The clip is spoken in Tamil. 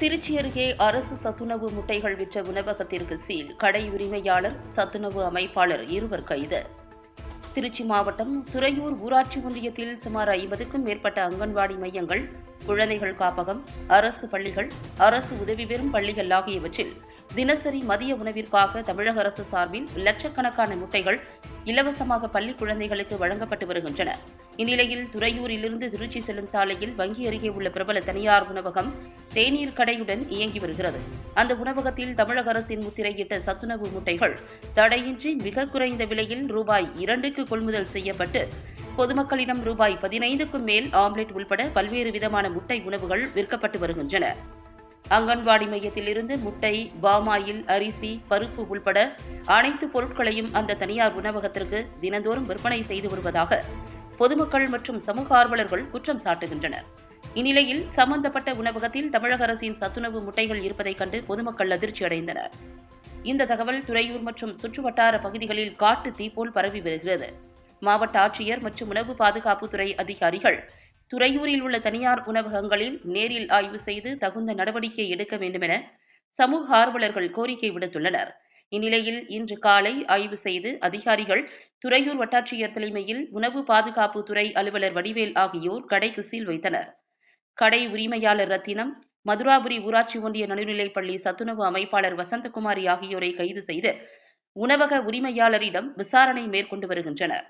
திருச்சி அருகே அரசு சத்துணவு முட்டைகள் விற்ற உணவகத்திற்கு சீல். கடை உரிமையாளர் சத்துணவு அமைப்பாளர் இருவர் கைது. திருச்சி மாவட்டம் துறையூர் ஊராட்சி ஒன்றியத்தில் சுமார் ஐம்பதுக்கும் மேற்பட்ட அங்கன்வாடி மையங்கள் குழந்தைகள் காப்பகம் அரசு பள்ளிகள் அரசு உதவி பெறும் பள்ளிகள் ஆகியவற்றில் தினசரி மதிய உணவிற்காக தமிழக அரசு சார்பில் லட்சக்கணக்கான முட்டைகள் இலவசமாக பள்ளி குழந்தைகளுக்கு வழங்கப்பட்டு வருகின்றன. இந்நிலையில் துறையூரிலிருந்து திருச்சி செல்லும் சாலையில் வங்கி அருகே உள்ள பிரபல தனியார் உணவகம் தேநீர் கடையுடன் இயங்கி வருகிறது. அந்த உணவகத்தில் தமிழக அரசின் முத்திரையிட்ட சத்துணவு முட்டைகள் தடையின்றி மிக குறைந்த விலையில் ரூபாய் இரண்டுக்கு கொள்முதல் செய்யப்பட்டு பொதுமக்களிடம் ரூபாய் பதினைந்துக்கும் மேல் ஆம்லெட் உள்பட பல்வேறு விதமான முட்டை உணவுகள் விற்கப்பட்டு வருகின்றன. அங்கன்வாடி மையத்திலிருந்து முட்டை பாமாயில் அரிசி பருப்பு உள்பட அனைத்து பொருட்களையும் அந்த தனியார் உணவகத்திற்கு தினந்தோறும் விற்பனை செய்து வருவதாக பொதுமக்கள் மற்றும் சமூக ஆர்வலர்கள் குற்றம் சாட்டுகின்றனர். இந்நிலையில் சம்பந்தப்பட்ட உணவகத்தில் தமிழக அரசின் சத்துணவு முட்டைகள் இருப்பதைக் கண்டு பொதுமக்கள் அதிர்ச்சி அடைந்தனர். இந்த தகவல் துறையூர் மற்றும் சுற்றுவட்டார பகுதிகளில் காட்டு தீபோல் பரவி வருகிறது. மாவட்ட ஆட்சியர் மற்றும் உணவு பாதுகாப்புத்துறை அதிகாரிகள் துறையூரில் உள்ள தனியார் உணவகங்களில் நேரில் ஆய்வு செய்து தகுந்த நடவடிக்கை எடுக்க வேண்டுமென சமூக ஆர்வலர்கள் கோரிக்கை விடுத்துள்ளனர். இந்நிலையில் இன்று காலை ஆய்வு செய்து அதிகாரிகள் துறையூர் வட்டாட்சியர் தலைமையில் உணவு பாதுகாப்பு துறை அலுவலர் வடிவேல் ஆகியோர் கடைக்கு சீல் வைத்தனர். கடை உரிமையாளர் ரத்தினம் மதுராபுரி ஊராட்சி ஒன்றிய நடுநிலைப்பள்ளி சத்துணவு அமைப்பாளர் வசந்தகுமாரி ஆகியோரை கைது செய்து உணவக உரிமையாளரிடம் விசாரணை மேற்கொண்டு வருகின்றனர்.